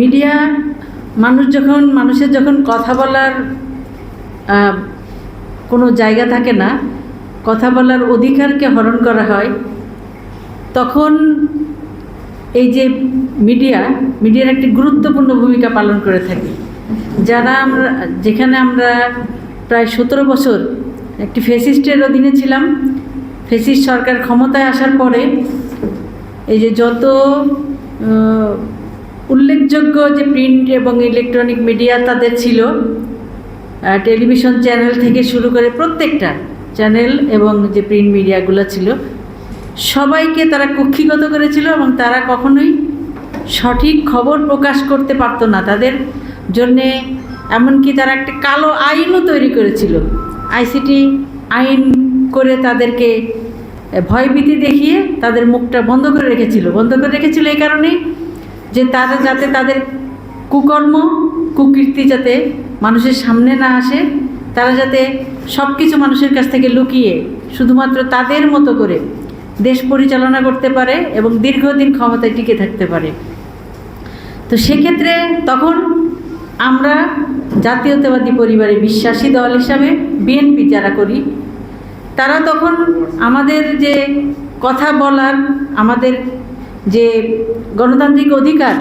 Media মানুষ যখন, মানুষের যখন কথা বলার কোনো জায়গা থাকে না, কথা বলার অধিকারকে হরণ করা হয়, তখন এই যে মিডিয়া, মিডিয়ার একটি গুরুত্বপূর্ণ ভূমিকা পালন করে থাকে। যারা আমরা, যেখানে আমরা প্রায় সতেরো বছর একটি ফেসিস্টের অধীনে ছিলাম, ফেসিস্ট সরকার ক্ষমতায় আসার পরে এই যে যত উল্লেখযোগ্য যে প্রিন্ট এবং ইলেকট্রনিক মিডিয়া তাদের ছিল টেলিভিশন চ্যানেল থেকে শুরু করে প্রত্যেকটা চ্যানেল এবং যে প্রিন্ট মিডিয়াগুলো ছিল, সবাইকে তারা কক্ষিগত করেছিল এবং তারা কখনোই সঠিক খবর প্রকাশ করতে পারতো না। তাদের জন্যে এমনকি তারা একটা কালো আইনও তৈরি করেছিল। আইসিটি আইন করে তাদেরকে ভয়ভীতি দেখিয়ে তাদের মুখটা বন্ধ করে রেখেছিল। বন্ধ করে রেখেছিল এই কারণেই যে তারা যাতে তাদের কুকর্ম, কুকীর্তি যাতে মানুষের সামনে না আসে, তারা যাতে সব কিছু মানুষের কাছ থেকে লুকিয়ে শুধুমাত্র তাদের মতো করে দেশ পরিচালনা করতে পারে এবং দীর্ঘদিন ক্ষমতায় টিকে থাকতে পারে। তো সেক্ষেত্রে তখন আমরা জাতীয়তাবাদী পরিবারে বিশ্বাসী দল হিসাবে বিএনপি যারা করি, তারা তখন আমাদের যে কথা বলার, আমাদের যে গণতান্ত্রিক অধিকার,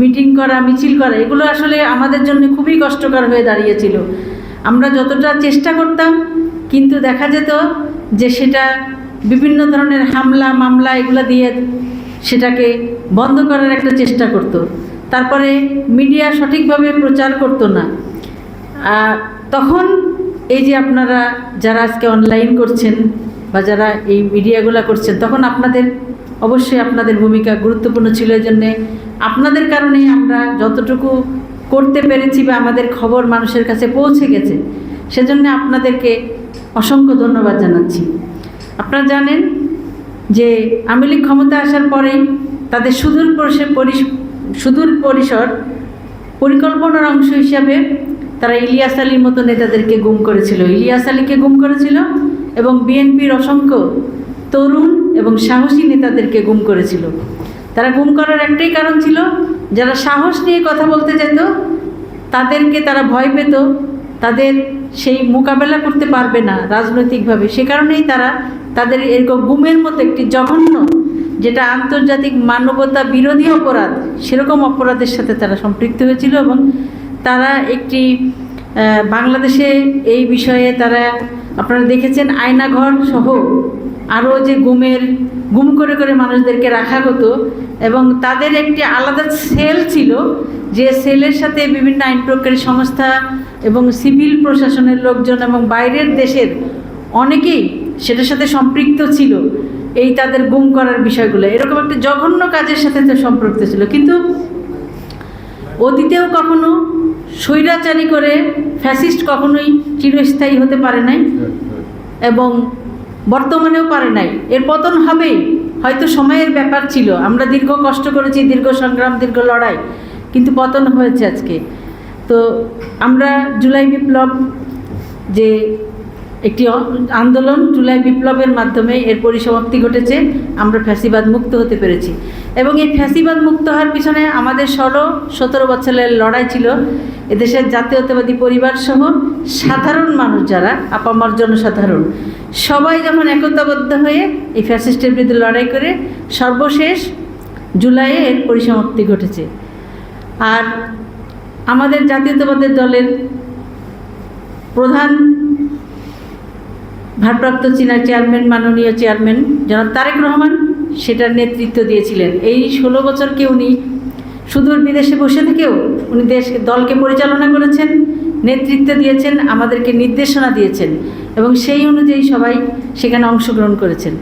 মিটিং করা, মিছিল করা, এগুলো আসলে আমাদের জন্য খুবই কষ্টকর হয়ে দাঁড়িয়েছিল। আমরা যতটা চেষ্টা করতাম, কিন্তু দেখা যেত যে সেটা বিভিন্ন ধরনের হামলা, মামলা এগুলো দিয়ে সেটাকে বন্ধ করার একটা চেষ্টা করত। তারপরে মিডিয়া সঠিকভাবে প্রচার করতো না। তখন এই যে আপনারা যারা আজকে অনলাইন করছেন বা যারা এই মিডিয়াগুলো করছেন, তখন আপনাদের অবশ্যই আপনাদের ভূমিকা গুরুত্বপূর্ণ ছিল এই জন্যে। আপনাদের কারণেই আমরা যতটুকু করতে পেরেছি বা আমাদের খবর মানুষের কাছে পৌঁছে গেছে, সেজন্য আপনাদেরকে অসংখ্য ধন্যবাদ জানাচ্ছি। আপনারা জানেন যে আওয়ামী লীগ ক্ষমতা আসার পরেই তাদের সুদূর সুদূর পরিসর পরিকল্পনার অংশ হিসাবে তারা ইলিয়াস আলীর মতো নেতাদেরকে গুম করেছিল। ইলিয়াস আলীকে গুম করেছিল এবং বিএনপির অসংখ্য তরুণ এবং সাহসী নেতাদেরকে গুম করেছিল। তারা গুম করার একটাই কারণ ছিল, যারা সাহস নিয়ে কথা বলতে যেত, তাদেরকে তারা ভয় পেত, তাদের সেই মোকাবেলা করতে পারবে না রাজনৈতিকভাবে। সে কারণেই তারা তাদের এরকম গুমের মতো একটি জঘন্য, যেটা আন্তর্জাতিক মানবতা বিরোধী অপরাধ, সেরকম অপরাধের সাথে তারা সম্পৃক্ত হয়েছিল এবং তারা একটি বাংলাদেশে এই বিষয়ে তারা, আপনারা দেখেছেন আয়নাঘর সহ আরও যে গুমের, গুম করে করে মানুষদেরকে রাখা হতো এবং তাদের একটি আলাদা সেল ছিল যে সেলের সাথে বিভিন্ন আইন প্রয়োগকারী সংস্থা এবং সিভিল প্রশাসনের লোকজন এবং বাইরের দেশের অনেকেই সেটার সাথে সম্পৃক্ত ছিল এই তাদের গুম করার বিষয়গুলো। এরকম একটা জঘন্য কাজের সাথে সম্পৃক্ত ছিল। কিন্তু অতীতেও কখনো স্বৈরাচারী করে ফ্যাসিস্ট কখনোই চিরস্থায়ী হতে পারে নাই এবং বর্তমানেও পারে নাই। এর পতন হবেই হয়তো সময়ের ব্যাপার ছিল। আমরা দীর্ঘ কষ্ট করেছি, দীর্ঘ সংগ্রাম, দীর্ঘ লড়াই, কিন্তু পতন হয়েছে আজকে। তো আমরা জুলাই বিপ্লব যে একটি আন্দোলন জুলাই বিপ্লবের মাধ্যমে এর পরিসমাপ্তি ঘটেছে, আমরা ফ্যাসিবাদ মুক্ত হতে পেরেছি। এবং এই ফ্যাসিবাদ মুক্ত হওয়ার পিছনে আমাদের ষোলো, সতেরো বছরের লড়াই ছিল। এদেশের জাতীয়তাবাদী পরিবার সহ সাধারণ মানুষ যারা, আপামার জনসাধারণ, সবাই যখন একতাবদ্ধ হয়ে এই ফ্যাসিস্টের বিরুদ্ধে লড়াই করে, সর্বশেষ জুলাইয়ে এর পরিসমাপ্তি ঘটেছে। আর আমাদের জাতীয়তাবাদের দলের প্রধান ভারপ্রাপ্ত চীনা চেয়ারম্যান, মাননীয় চেয়ারম্যান জনাব তারেক রহমান সেটার নেতৃত্ব দিয়েছিলেন। এই ষোলো বছরকে উনি সুদূর বিদেশে বসে থেকেও উনি দেশ দলকে পরিচালনা করেছেন, নেতৃত্ব দিয়েছেন, আমাদেরকে নির্দেশনা দিয়েছেন এবং সেই অনুযায়ী সবাই সেখানে অংশগ্রহণ করেছেন।